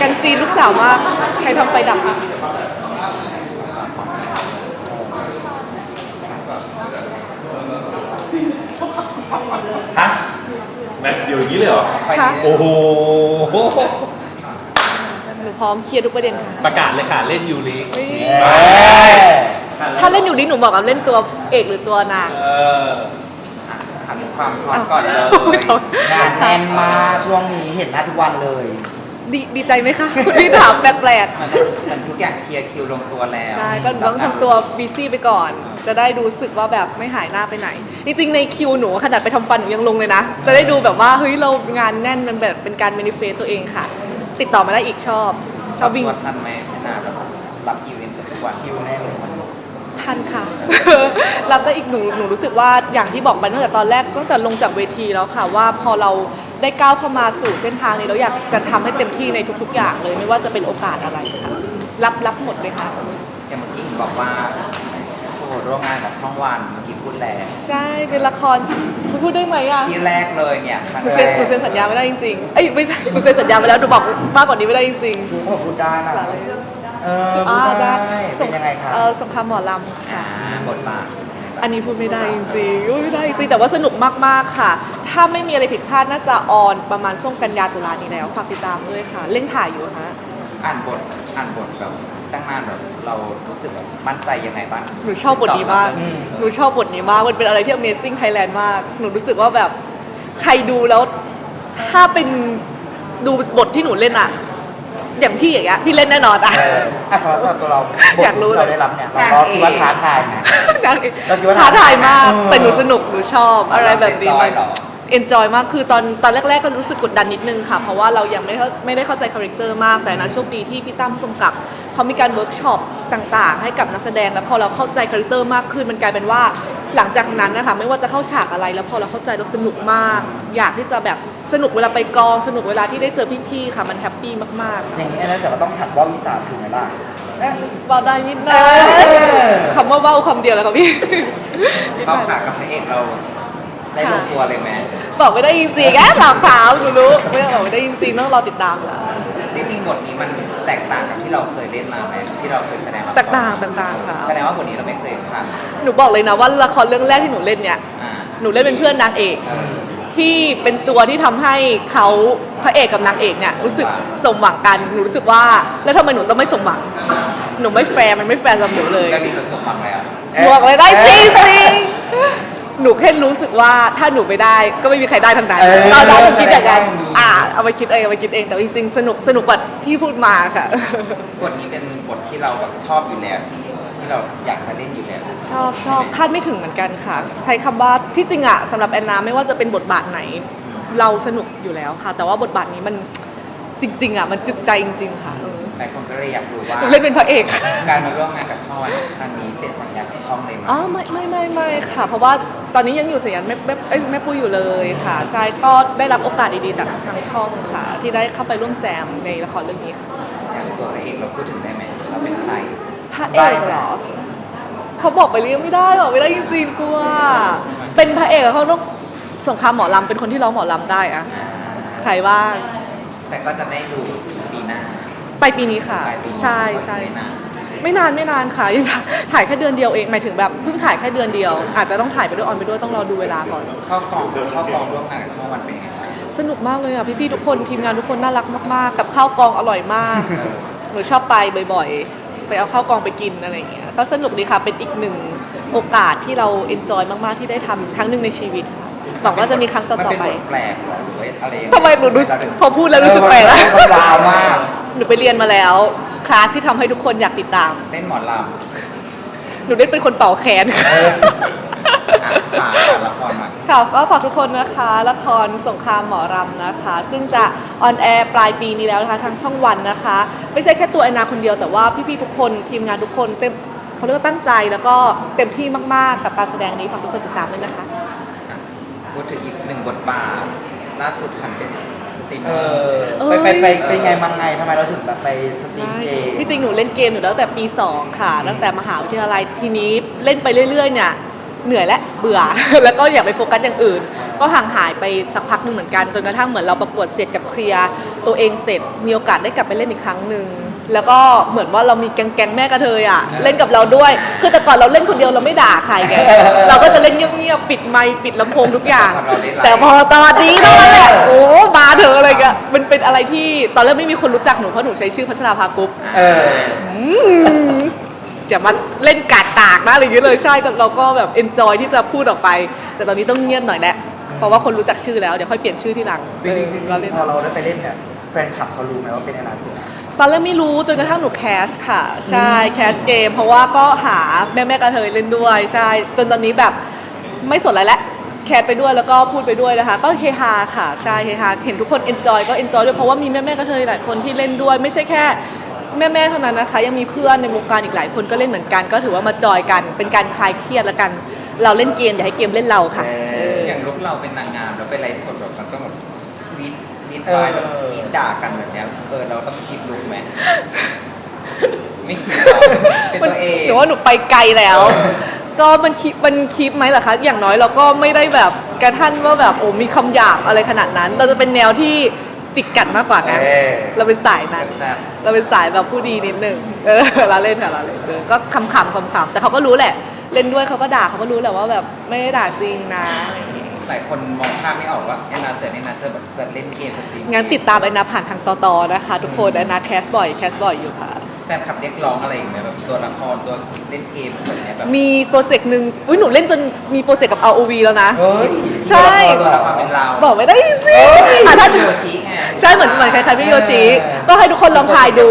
กันซีนลูกสาวมาก ใครทำไฟดับอะฮะแมทเดียวอย่างนี้เลยเหรอค่ะโอ้โห หนูพร้อมเคลียร์ทุกประเด็นค่ะประกาศเลยค่ะ เล่นยูริเฮ้ยเอ้ยถ้าเล่นอยู่ลิหนูบอกกับเล่นตัวเอกหรือตัวนาง เออ ถามถึงความพร้อมก่อนเลยงานแน่นมากช่วงนี้เห็นหน้าทุกวันเลย ดีดีใจไหมคะที่ถามแปลกมันมันทุกอย่างเคลียร์คิวลงตัวแล้วๆใช่ก็ต้องทำตัวบีซี่ไปก่อน จะได้ดูสึกว่าแบบไม่หายหน้าไปไหน จริงๆในคิวหนูขนาดไปทำฟันหนูยังลงเลยนะ จะได้ดูแบบว่าเฮ้ยเรางานแน่นมันแบบเป็นการเมนิเฟสตัวเองค่ะ ติดต่อมาได้อีกชอบชอบวิ่ง ตัวทันไหมพี่นาแบบรับอีเวนต์เกือบทุกวันคิวแน่เลยวันนี้ทันค่ะ รับได้อีกหนูหนูรู้สึกว่าอย่างที่บอกไปตั้งแต่ตอนแรกตั้งแต่ลงจากเวทีแล้วค่ะว่าพอเรา ได้ก้าวเข้ามาสู่เส้นทางนี้เราอยากจะทำให้เต็มที่ในทุก ๆ อย่างเลย ไม่ว่าจะเป็นโอกาสอะไรค่ะรับรับหมดเลยค่ะอย่างเมื่อกี้เห็นบอกว่าโอ้โหร่วมงานกับช่องวันเมื่อกี้พูดแล้วใช่เป็นละครพูดได้ไหมอะที่แรกเลยเนี่ยครั้งหนูแรเซ็นกหนูเซ็นสัญญาไม่ได้จริงๆเอ้ยไม่ใช่หนูเซ็นสัญญาไปแล้วหนูบอกมากกว่านี้ไม่ได้จริงดูเขาบอกพูดได้นะๆเอออ่าพูดได้ได้เป็นยังไงคะเออสงครามหมอลำค่ะอ่าบทบาทอันนี้พูดไม่ได้จริงๆพูดไม่ได้จริงๆแต่ว่าสนุกมากๆค่ะ ถ้าไม่มีอะไรผิดพลาดน่าจะออนประมาณช่วงกันยาตุลานี้แล้วฝากติดตามด้วยค่ะ เร่งถ่ายอยู่ค่ะอ่านบทอ่านบทแบบตั้งนานแบบเรารู้สึกแบบมั่นใจยังไงบ้างหนูชอบบทนี้มากอืมหนูชอบบทนี้มากมันเป็นอะไรที่ Amazing Thailand มาก หนูรู้สึกว่าแบบใครดูแล้วถ้าเป็นดูบทที่หนูเล่นอะอย่างพี่อย่างเงี้ยพี่เล่นแน่นอนอะ เอออะสำหรับสำหรับตัวเราบทอยากรู้ที่เราได้รับเนี่ยเราก็คิดว่าท้าทายไหมนางเอกเราคิดว่าท้าทายมากเออแต่หนูสนุกหนูชอบอะไรแบบนี้เรามัน enjoy เหรอ เอนจอยมากคือตอนตอนแรก ๆ ก็รู้สึกกดดันนิดนึงค่ะ เพราะว่าเรายังไม่เข้าไม่ได้เข้าใจคาแรคเตอร์มากแต่นะโชคดีที่พี่ตั้มผู้กำกับเขามีการเวิร์กช็อปต่างๆ ให้กับนักแสดงแล้วพอเราเข้าใจคาแรคเตอร์มากขึ้นมันกลายเป็นว่าหลังจากนั้นนะคะไม่ว่าจะเข้าฉากอะไรแล้วพอเราเข้าใจเราสนุกมาก อยากที่จะแบบสนุกเวลาไปกองสนุกเวลาที่ได้เจอพี่ๆค่ะมันแฮปปี้มากอย่างนี้อันนั้นแต่ก็ต้องหัดว่าวิสาถูกไหมล่ะเอ๊ะๆเบาได้นิดนะเออ คำว่าเบ้าคำเดียวแล้วค่ะพี่ เข้าขากับพระเอกเรา ได้ลงตัวเลยไหมบอกไม่ได้จริงๆแอะหลอกถามหนูรู้ไม่บอกไม่ได้จริงๆต้องรอติดตามค่ะจริงๆบทนี้มันแตกต่างกับที่เราเคยเล่นมาไหมที่เราเคยแสดงละครแตกต่างต่างๆค่ะ แสดงว่าบทนี้เราไม่เคยผ่านหนูบอกเลยนะว่าละครเรื่องแรกที่หนูเล่นเนี่ย อ่าหนูเล่นเป็นเพื่อนนางเอก เออ ที่เป็นตัวที่ทำให้เขาพระเอกกับนางเอกเนี่ยรู้สึกสมหวังกันหนูรู้สึกว่าแล้วทำไมหนูต้องไม่สมหวัง หนูไม่แฟร์มันไม่แฟร์สำหรับหนูเลยเรื่องนี้เราสมหวังแล้วบอกเลยได้จริงจริง หนูแค่รู้สึกว่าถ้าหนูไม่ได้ก็ไม่มีใครได้ทั้งนั้นเออตอนนั้นหนูคิดอย่างนั้นแสดงว่าอย่างนี้อ่าเอาไปคิดเองเอาไปคิดเองแต่จริงๆ สนุกสนุกกว่าที่พูดมาค่ะ บทนี้เป็นบทที่เราแบบชอบอยู่แล้วที่ที่เราอยากจะเล่นอยู่แล้วชอบชอบคาดไม่ถึงเหมือนกันค่ะ ใช้คำว่าที่จริงอะสำหรับแอนนาไม่ว่าจะเป็นบทบาทไหน เราสนุกอยู่แล้วค่ะ แต่ว่าบทบาทนี้มันจริง ๆอะมันจึกใจจริง ๆ ค่ะเออ หลายคนก็เลยอยากรู้ว่าหนูเล่นเป็นพระเอกค่ะการมาร่วมงานกับช่องวันครั้งนี้เซ็นสัญญากับช่องเลยไหมอ๋อไม่ไม่ไม่ไม่ค่ะ เพราะว่าตอนนี้ยังอยู่สัญญาณแม่แม่เอ้ยแม่ปุ้ยอยู่เลยค่ะใช่ก็ได้รับโอกาสดีๆจากทางช่องค่ะ ที่ได้เข้าไปร่วมแจมในละครเรื่องนี้ค่ะอย่างตัวพระเอกเราพูดถึงได้ไหมเราเป็นใครพระเอกเหรอเขาบอกไปเรียงไม่ได้บอกไม่ได้จริงๆกลัวเป็นพระเอกอะเขาต้องสงครามหมอลำเป็นคนที่ร้องหมอลำได้อะใครบ้างแต่ก็จะได้ดูปีหน้า ไปปีนี้ค่ะ ปลายปีนี้ใช่ใช่ไม่นาน ไม่นานไม่นานค่ะยังถ่ายแค่เดือนเดียวเองหมายถึงแบบเพิ่งถ่ายแค่เดือนเดียว อาจจะต้องถ่ายไปด้วยออนไปด้วยต้องรอดูเวลาก่อน เข้ากองเข้ากองร่วมงานกับช่องวันเป็นยังไงบ้างสนุกมากเลยอะพี่ๆทุกคนทีมงานทุกคนน่ารักมากๆ กับข้าวกองอร่อยมากหนูชอบไปบ่อยๆ ไปเอาข้าวกองไปกินอะไรอย่างเงี้ยก็สนุกดีค่ะเป็นอีกหนึ่งโอกาสที่เราเอนจอยมากๆที่ได้ทำครั้งหนึ่งในชีวิตค่ะหวังว่าจะมีครั้งต่อๆไปมันเป็นบทแปลกเหรอหรือว่าอะไรยังงทำไมหนูรู้เราถึงพอพูดแล้วรู้สึกแปลกแล้วเออมันว้าวมากหนู ไปเรียนมาแล้ว คลาสที่ทำให้ทุกคนอยากติดตาม เต้นหมอลหนูได้เป็นคนเป่าแขนค่ะำอะฝากฝากละครหน่อยค่ะก็ฝากทุกคนนะคะละครสงครามหมอรำนะคะ ซึ่งจะออนแอร์ปลายปีนี้แล้วนะคะทางช่องวันนะคะ ไม่ใช่แค่ตัวแอนนาคนเดียวแต่ว่าพี่ๆทุกคนทีมงานทุกคนเต็มเขาเรียกว่าตั้งใจแล้วก็เต็มที่มากๆกับการแสดงนี้ฝากทุกคนติดตามด้วยนะคะ พูดถึงอีกหนึ่งบทบาท ล่าสุดหันเป็นส ตรีมเอเมอร์อไปไปไปเป็นไงมาไงทำไมเราถึงแบบไปสตรีมเกมที่จริงหนูเล่นเกมอยู่แล้วตั้งแต่ปี 2 ค่ะ ตั้งแต่มหาวิทยาลัยทีนี้เล่นไปเรื่อย ๆ เนี่ยเหนื่อยและเบื่อ แล้วก็อยากไปโฟกัสอย่างอื่น ก็ห่างหายไปสักพักหนึ่งเหมือนกันจนกระทั่งเหมือนเราประกวดเสร็จกับเคลียร์ตัวเองเสร็จมีโอกาสได้กลับไปเล่นอีกครั้งหนึ่ง แล้วก็เหมือนว่าเรามีแก๊งแก๊งๆแม่กระเทยอะเล่นกับเราด้วย คือแต่ก่อนเราเล่นคนเดียวเราไม่ด่าใครไงเราก็จะเล่นเงียบๆปิดไมค์ปิดลำโพงทุกอย่าง แต่พอตอนนี้เท่านั้นแหละโอ้มาเถอะอะไรเงี้ยมันเป็นอะไรที่ตอนแรกไม่มีคนรู้จักหนูเพราะหนูใช้ชื่อพัชราภากรุ๊ปเอออืมอย่ามาเล่นกากตากๆนะอะไรอย่างเงี้ยเลยใช่ก็เราก็แบบเอนจอยที่จะพูดออกไป แต่ตอนนี้ต้องเงียบหน่อยแหละเพราะว่าคนรู้จักชื่อแล้วเดี๋ยวค่อยเปลี่ยนชื่อที่หลังจริงๆจริงเราเล่นๆพอเราได้ไปเล่นเนี่ยแฟนคลับเขารู้ไหมว่าเป็นแอนนาเสือ ตอนแรกไม่รู้จนกระทั่งหนูแคสค่ะ ใช่แคสเกม เพราะว่าก็หาแม่แม่ๆกระเทยเล่นด้วย ใช่จนตอนนี้แบบไม่สนอะไรแล้วแคสไปด้วยแล้วก็พูดไปด้วยนะคะ ก็เฮฮาค่ะใช่เฮฮาเห็นทุกคนเอนจอยก็เอนจอยด้วยเพราะว่ามีแม่แม่ๆกระเทยหลายคนที่เล่นด้วย ไม่ใช่แค่แม่แม่ๆเท่านั้นนะคะ ยังมีเพื่อนในวงการอีกหลายคนก็เล่นเหมือนกัน ก็ถือว่ามาจอยกันเป็นการคลายเครียดละกัน เราเล่นเกมอย่าให้เกมเล่นเราค่ะเอออย่างลุกเราเป็นนางงามแล้วไปไลฟ์สดแบบมันต้องแบบนิ ดนิดวายแบบนิดด่ากันแบบเนี้ยเออเราต้องคิดลุกไหมไม่คิดหรอกเป็นตัวเองหนูว่าหนูไปไกลแล้ว ก็มันคิดมันคิดไหมล่ะคะอย่างน้อยเราก็ไม่ได้แบบกระทั่นว่าแบบโอ้มีคำหยาบอะไรขนาดนั้น เราจะเป็นแนวที่จิกกัดมากกว่านะเออเราเป็นสายนั้นแซ่บเราเป็นสายแบบผู้ดีนิดนึงเออเราเล่นค่ะเราเล่นเออก็คำๆคำๆแต่เขาก็รู้แหละ เล่นด้วยเขาก็ด่าเขาก็รู้แหละว่าแบบไม่ได้ด่าจริงนะอะไรอย่างงี้ๆ หลายคนมองภาพไม่ออกว่าแอนนาเสือเนี่ยนะจะแบบจะเล่นเกมสตรีมงั้นติดตามไอ้นาผ่านทางต่อๆนะคะ ทุกคนไอ้นาแคสบ่อยแคสบ่อยอยู่ค่ะแฟนคลับเรียกร้องอะไรอีกไหมแบบตัวละครตัวเล่นเกมแบบเนี้ยแบบมีโปรเจกต์หนึ่งอุ้ยหนูเล่นจนมีโปรเจกต์กับ ROV แล้วนะ เฮ้ยใช่ ตัวละครเป็นเราบอกไม่ได้สิอะถ้าโยชิไงใช่เหมือนเหมือนคล้ายๆพี่โยชิก็ให้ทุกคนลองทายดู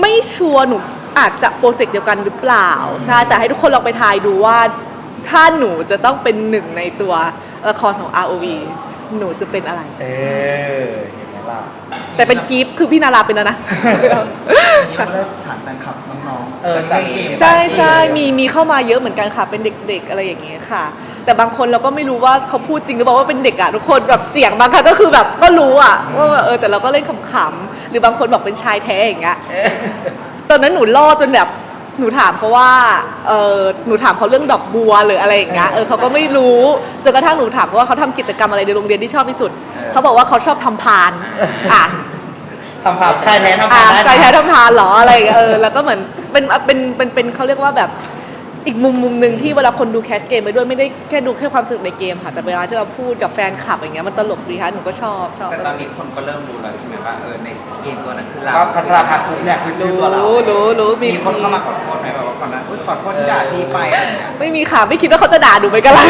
ไม่ชัวร์หนูอาจจะโปรเจกต์เดียวกันหรือเปล่า ใช่ แต่ให้ทุกคนลองไปทายดูว่า ถ้าหนูจะต้องเป็นหนึ่งในตัวละครของ ROV หนูจะเป็นอะไร เออเห็นไหมล่ะแต่เป็นคีปคือพี่นาราเป็นแล้วนะ นี่ก็ได้ถามแฟนคลับน้องๆเออจากเกม ใช่ใช่มีมีเข้ามาเยอะเหมือนกันค่ะ เป็นเด็กๆอะไรอย่างเงี้ยค่ะ แต่บางคนเราก็ไม่รู้ว่าเขาพูดจริงหรือเปล่าว่าเป็นเด็กอะทุกคนแบบเสียงบางครั้งก็คือแบบก็รู้อะว่าแบบเออแต่เราก็เล่นขำๆหรือบางคนบอกเป็นชายแท้อย่างเงี้ยตอนนั้นหนูล่อจนแบบ หนูถามเขาว่า เออหนูถามเขาเรื่องดอกบัวหรืออะไรอย่างเงี้ย เออเขาก็ไม่รู้จนกระทั่งหนูถามเขาว่าเขาทำกิจกรรมอะไรในโรงเรียนที่ชอบที่สุด เขาบอกว่าเขาชอบทำพาน อะ ทำภาพ ชายแท้ทำอ่าภาพได้ ใจแท้ทำทานเหรออะไรอย่างเงี้ยเออแล้วก็เหมือนเป็นเป็นเป็นเป็นเขาเรียกว่าแบบ อีกมุมมุมหนึ่งที่เวลาคนดูแคสเกมไปด้วยไม่ได้แค่ดูแค่ความสนุกในเกมค่ะ แต่เวลาที่เราพูดกับแฟนคลับอย่างเงี้ยมันตลกดีค่ะหนูก็ชอบชอบแต่ตอนนี้คนก็เริ่มรู้แล้วใช่ไหมว่าเออในเกมตัวนั้นคือเราว่าพัชราภาคุปเนี่ยคือชื่อตัวเรารู้รู้รู้มีมีคนเข้ามาขอโทษไหมแบบว่าคนนั้นอุ๊ยขอโทษที่ด่าที่ไปอะไรอย่างเงี้ยไม่มีค่ะไม่คิดว่าเขาจะด่าหนูไปกันละ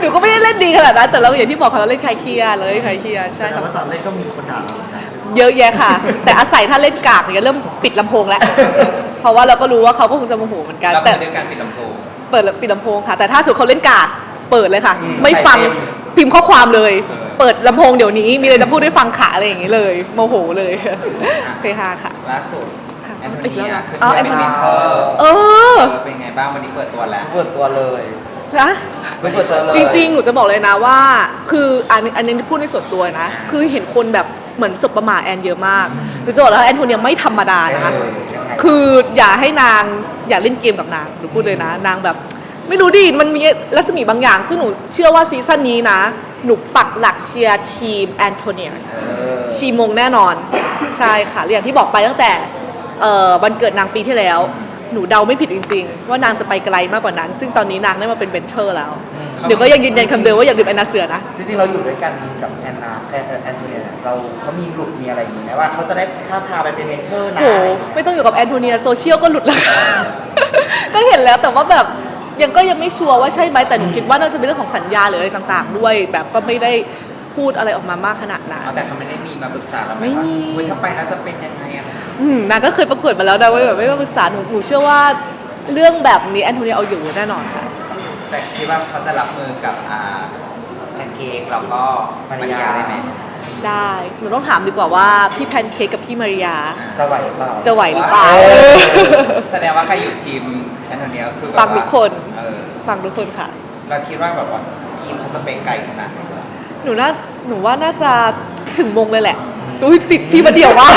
หนูก็ไม่ได้เล่นดีขนาดนั้นแต่เราอย่างที่บอกค่ะเราเล่นคลายเคลียร์เลยคลายเคลียร์ใช่แต่ค่ะ ว่าตอนเล่นก็มีคนด่าเราเหมือนกัน เยอะแยะค่ะ แต่อาศัยถ้าเล่นกากเนี่ยเริ่มปิดลำโพงแล้วเพ ราะว่าเราก็รู้ว่าเขาก็คงจะโมโหเหมือนกันรับแต่มือด้วยการปิดลำโพง เปิดปิดลำโพงค่ะ แต่ถ้าสุดเขาเล่นกากเปิดเลยค่ะ อืมไม่ฟังใส่เต็มพิมพ์ข้อความเลย เออ เปิดลำโพงเดี๋ยวนี้มีอะไรจะพูดได้ฟังขาอะไรอย่างนี้เลย โมโหเลยเพฮาค่ะ ล่าสุดค่ะแอนโทอีกเนีแล้วยเหรอขึ้นอ๋อเป็นแอนโทเนีเมยนเทอร์เออเออเป็นไงบ้างวันนี้เปิดตัวแล้ว เปิดตัวเลยนะไม่เปิดตัวเลยจริงๆ หนูจะบอกเลยนะว่า คืออันนี้อันนี้พูดในส่วนตัวนะ คือเห็นคนแบบเหมือนสบประมาทแอนเยอะมากหนูจะบอกแล้วาแอนโทเนียไม่ธรรมดานะคะ เออยังไง คืออย่าให้นางอย่าเล่นเกมกับนางหนูพูดเลยนะ นางแบบ ไม่รู้ดิมันมีรัศมีบางอย่าง ซึ่งหนูเชื่อว่าซีซั่นนี้นะ หนูปักหลักเชียร์ทีมแอนโทเนียเออชีมงแน่นอน ใช่ค่ะอย่างที่บอกไปตั้งแต่เอ่อวันเกิดนางปีที่แล้ว หนูเดาไม่ผิดจริง ๆ ว่านางจะไปไกลมากกว่านั้น ซึ่งตอนนี้นางได้มาเป็นเบนเชอร์แล้ว เดี๋ยวก็ยังยืนยันคำเดิมว่าอย่าลืมแอนนาเสือนะ จริงๆเราอยู่ด้วยกันกับแอนนาแอนเออแอนโทเนียเนี่ยเราเขามีหลุดมีอะไรอย่างนี้ไหมว่าเขาจะได้ท้าบทามไปเป็นเมนเทอร์นะโหไม่ต้องอยู่กับแอนโทเนียโซเชียลก็หลุดแล้ว ก็เห็นแล้วแต่ว่าแบบยังก็ยังไม่ชัวร์ว่าใช่ไหมแต่หนูคิดว่าน่าจะเป็นเรื่องของสัญญาหรืออะไรต่างๆ ด้วย แบบก็ไม่ได้พูดอะไรออกมามากขนาดนั้น เอาแต่เขาไม่ได้มีมาปรึกษาเราหไม่มีว่าอุ๊ยถ้าไปแล้วจะเป็นยังไงอะไรอย่างเงี้ยอืมนางก็เคยประกวดมาแล้วนะว่าแบบไม่มาปรึกษาหนูหนูเชื่อว่าเรื่องแบบนี้แอนโทเนียเอาอยู่แน่นอนค่ะ แต่คิดว่าเขาจะรับมือกับอ่าแพนเค้กแล้วก็มาริยาได้ไหมได้หนูต้องถามดีกว่าว่าพี่แพนเค้กกับพี่มาริยา จะไหวหรือเปล่าจะไหวหรือเปล่าเออแสดงว่าใครอยู่ทีมแอนโทเนียคือแบบฟัว่างทุกคน เออฟังทุกคนค่ะ เราคิดว่าแบบว่าทีมเขาจะไปไกลขนาดไหนหนูน่าหนูว่าน่าจะถึงมงเลยแหละอุ้ยติดพี่มาเดียวว่า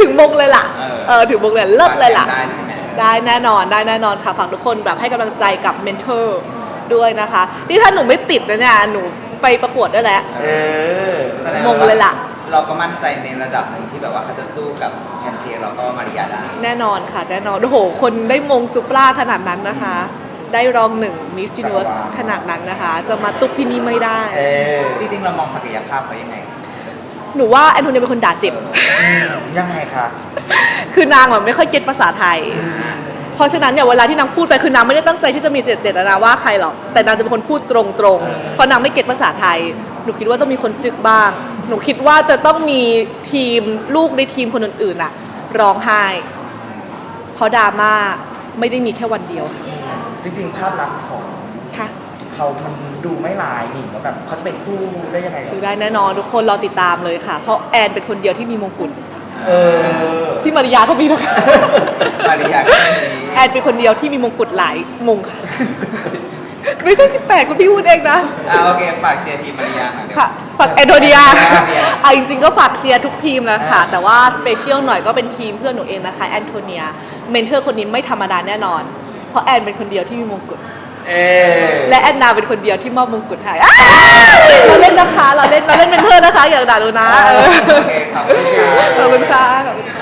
ถึงมงเลยล่ะ เออถึงมงเลยเลิศเลยล่ะ ได้ใช่ ไหมได้แน่นอนได้แน่นอนค่ะฝากทุกคนแบบให้กำลังใจกับเมนเทอร์ด้วยนะคะ นี่ถ้าหนูไม่ติดนะเนี่ยหนูไปประกวดด้วยแหละเออแสดมงเลยล่ะ เราก็มั่นใจในระดับหนึ่งที่แบบว่าเขาจะสู้กับแคนเทเราก็มาริยาได้แน่นอนค่ะ แน่นอน โอ้โห คนได้มงซูปราขนาดนั้นนะคะ ได้รองหนึ่งมิส s u น i เว r ร์สจักรวาลขนาดนั้นนะคะ จะมาตุกที่นี่ไม่ได้ เออจริงๆเรามองศักยภาพเขายังไง หนูว่าแอนโทเนียเป็นคนด่าเจ็บ ยังไงคะ คือนางแบบไม่ค่อยเก็ตภาษาไทย เพราะฉะนั้นเนี่ยเวลาที่นางพูดไปคือนางไม่ได้ตั้งใจที่จะมีเจเจตนาว่าใครหรอกแต่นางจะเป็นคนพูดตรงๆเพราะนางไม่เก็ตภาษาไทย หนูคิดว่าต้องมีคนจึกบ้าง หนูคิดว่าจะต้องมีทีมลูกในทีมคนอื่นๆน่ะร้องไห้เพราะดราม่าไม่ได้มีแค่วันเดียวค่ะจริงๆภาพลักษณ์ของค่ะ เขามันดูไม่ร้ายนี่แล้วแบบเขาจะไปสู้ได้ยังไงซื้อได้แน่นอนทุกคนรอติดตามเลยค่ะ เพราะแอนเป็นคนเดียวที่มีมงกุฎเออ พี่มาริยาก็มีนะคะมาริยาก็มี แอนเป็นคนเดียวที่มีมงกุฎหลายมงค่ะ ไม่ใช่18คุณพี่พูดเองนะ อ่าโอเค ฝากเชียร์ทีมมาริยาหน่อย ค่ะฝากแอนโทเนียแอนโทเนียอะจริงๆก็ฝากเชียร์ทุกทีมแล้วค่ะ แต่ว่าสเปเชียลหน่อยก็เป็นทีมเพื่อนหนูเองนะคะแอนโทเนีย เมนเทอร์คนนี้ไม่ธรรมดาแน่นอน เพราะแอนเป็นคนเดียวที่มีมงกุฎ เออ และแอนนาเป็นคนเดียวที่มอบมงกุฎให้อ้าวเราเล่นนะคะ เราเล่นเราเล่นเป็นเพื่อนนะคะ อย่าด่าดูนะเออโอเคขอบคุณค่ะ ขอบคุณค่ะขอบคุณค่ะได้ค่ะ